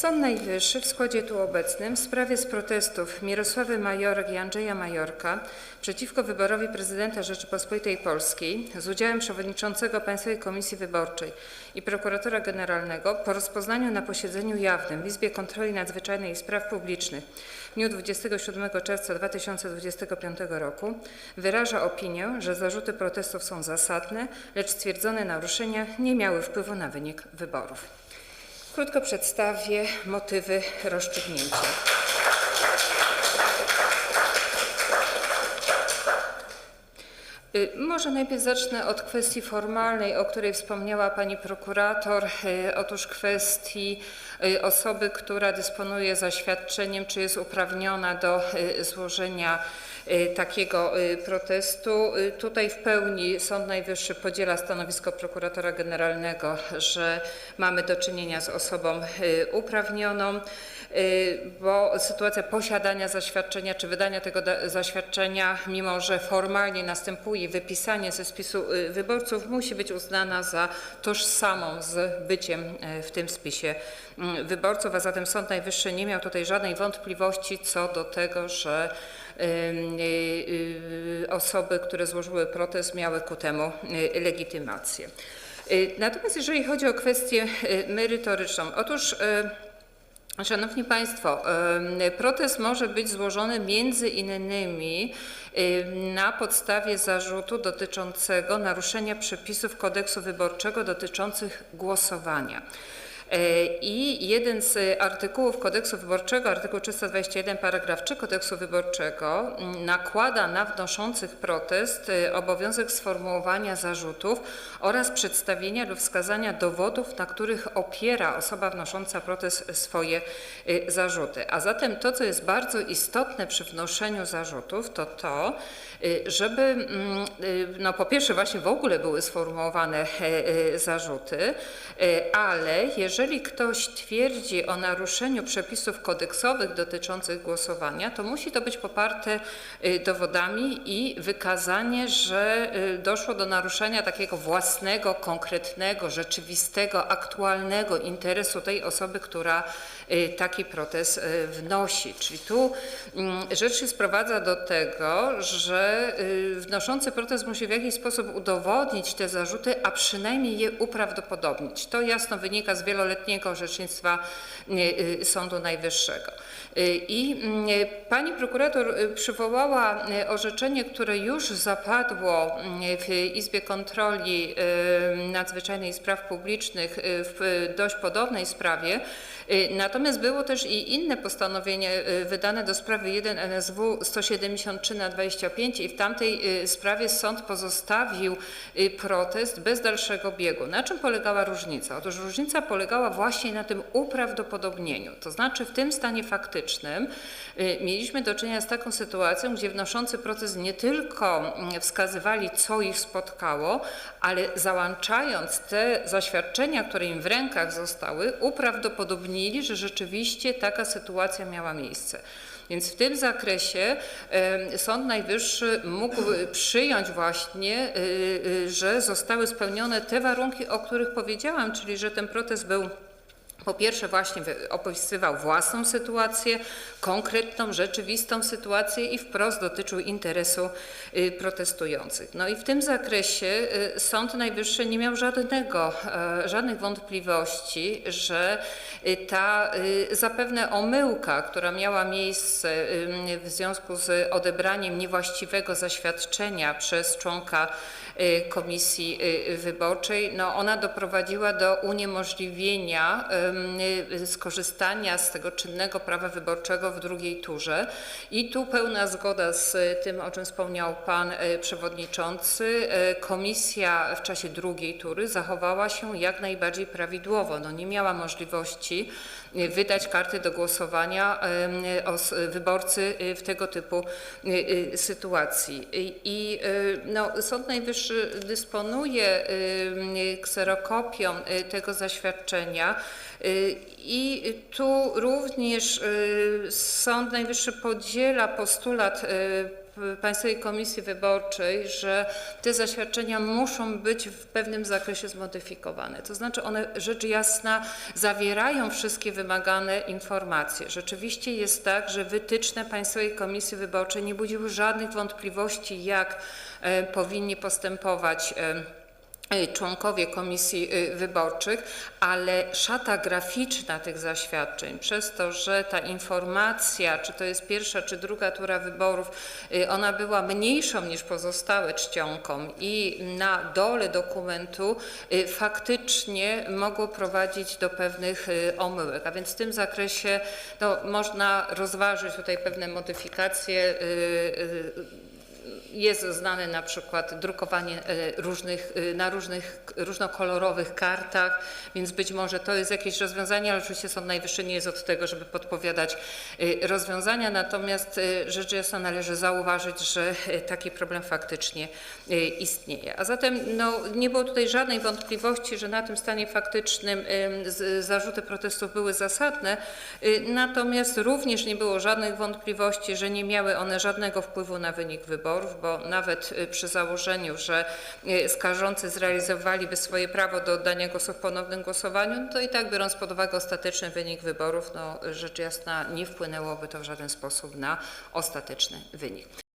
Sąd Najwyższy w składzie tu obecnym w sprawie z protestów Mirosławy Majorek i Andrzeja Majorka przeciwko wyborowi prezydenta Rzeczypospolitej Polskiej z udziałem przewodniczącego Państwowej Komisji Wyborczej i prokuratora generalnego po rozpoznaniu na posiedzeniu jawnym w Izbie Kontroli Nadzwyczajnej i Spraw Publicznych w dniu 27 czerwca 2025 roku wyraża opinię, że zarzuty protestów są zasadne, lecz stwierdzone naruszenia nie miały wpływu na wynik wyborów. Krótko przedstawię motywy rozstrzygnięcia. Może najpierw zacznę od kwestii formalnej, o której wspomniała pani prokurator. Y, Otóż kwestii y, osoby, która dysponuje zaświadczeniem, czy jest uprawniona do y, złożenia y, takiego y, protestu. Y, Tutaj w pełni Sąd Najwyższy podziela stanowisko prokuratora generalnego, że mamy do czynienia z osobą y, uprawnioną, y, bo sytuacja posiadania zaświadczenia czy wydania tego zaświadczenia, mimo że formalnie następuje wypisanie ze spisu y, wyborców, musi być uznana za tożsamą z byciem y, w tym spisie mm, wyborców, a zatem Sąd Najwyższy nie miał tutaj żadnej wątpliwości co do tego, że y, y, y, osoby, które złożyły protest, miały ku temu y, legitymację. Y, Natomiast jeżeli chodzi o kwestię y, merytoryczną, otóż y, Szanowni Państwo, protest może być złożony między innymi na podstawie zarzutu dotyczącego naruszenia przepisów kodeksu wyborczego dotyczących głosowania. E, I jeden z artykułów kodeksu wyborczego, artykuł 321 paragraf 3 kodeksu wyborczego m, nakłada na wnoszących protest e, obowiązek sformułowania zarzutów oraz przedstawienia lub wskazania dowodów, na których opiera osoba wnosząca protest swoje e, zarzuty. A zatem to, co jest bardzo istotne przy wnoszeniu zarzutów, to to, e, żeby mm, no po pierwsze właśnie w ogóle były sformułowane e, e, zarzuty, ale jeżeli ktoś twierdzi o naruszeniu przepisów kodeksowych dotyczących głosowania, to musi to być poparte e, dowodami i wykazanie, że e, doszło do naruszenia takiego własnego, konkretnego, rzeczywistego, aktualnego interesu tej osoby, która e, taki protest wnosi. Czyli tu mm, rzecz się sprowadza do tego, że y, wnoszący protest musi w jakiś sposób udowodnić te zarzuty, a przynajmniej je uprawdopodobnić. To jasno wynika z wieloletniego orzecznictwa y, y, Sądu Najwyższego. Y, I mm, pani prokurator y, przywołała y, orzeczenie, które już zapadło y, w Izbie Kontroli y, Nadzwyczajnej Spraw Publicznych y, w y, dość podobnej sprawie. Y, Natomiast było też i inne postanowienie y, wydane do sprawy 1 NSW 173 na 25 i w tamtej y, sprawie sąd pozostawił y, protest bez dalszego biegu. Na czym polegała różnica? Otóż różnica polegała właśnie na tym uprawdopodobnieniu. To znaczy w tym stanie faktycznym y, mieliśmy do czynienia z taką sytuacją, gdzie wnoszący protest nie tylko mm, wskazywali, co ich spotkało, ale załączając te zaświadczenia, które im w rękach zostały, uprawdopodobnili, że rzeczywiście taka sytuacja miała miejsce. Więc w tym zakresie Sąd Najwyższy mógł przyjąć właśnie, y, y, że zostały spełnione te warunki, o których powiedziałam, czyli że ten protest był po pierwsze właśnie opisywał własną sytuację, konkretną, rzeczywistą sytuację i wprost dotyczył interesu y, protestujących. No i w tym zakresie y, Sąd Najwyższy nie miał żadnego, e, żadnych wątpliwości, że y, ta zapewne omyłka, która miała miejsce w związku z odebraniem niewłaściwego zaświadczenia przez członka komisji wyborczej, no ona doprowadziła do uniemożliwienia y, skorzystania z tego czynnego prawa wyborczego w drugiej turze. I tu pełna zgoda z tym, o czym wspomniał pan y, przewodniczący. Y, Komisja w czasie drugiej tury zachowała się jak najbardziej prawidłowo. No nie miała możliwości y, wydać karty do głosowania y, os- wyborcy y, w tego typu y, y, sytuacji. I- y, no, Sąd Najwyższy dysponuje y, kserokopią y, tego zaświadczenia y, i tu również y, Sąd Najwyższy podziela postulat y, Państwowej Komisji Wyborczej, że te zaświadczenia muszą być w pewnym zakresie zmodyfikowane. To znaczy one rzecz jasna zawierają wszystkie wymagane informacje. Rzeczywiście jest tak, że wytyczne Państwowej Komisji Wyborczej nie budziły żadnych wątpliwości, jak e, powinni postępować e, członkowie komisji y, wyborczych, ale szata graficzna tych zaświadczeń, przez to, że ta informacja, czy to jest pierwsza, czy druga tura wyborów, y, ona była mniejszą niż pozostałe czcionką i na dole dokumentu y, faktycznie mogło prowadzić do pewnych omyłek. A więc w tym zakresie no, można rozważyć tutaj pewne modyfikacje. Jest znane na przykład drukowanie e, różnych, e, na różnych różnokolorowych kartach, więc być może to jest jakieś rozwiązanie, ale oczywiście Sąd Najwyższy nie jest od tego, żeby podpowiadać e, rozwiązania, natomiast rzecz jasna należy zauważyć, że taki problem faktycznie istnieje. A zatem no, nie było tutaj żadnej wątpliwości, że na tym stanie faktycznym zarzuty protestów były zasadne, natomiast również nie było żadnych wątpliwości, że nie miały one żadnego wpływu na wynik wyborów, bo nawet y, przy założeniu, że y, skarżący zrealizowaliby swoje prawo do oddania głosu w ponownym głosowaniu, no to i tak biorąc pod uwagę ostateczny wynik wyborów, no rzecz jasna nie wpłynęłoby to w żaden sposób na ostateczny wynik.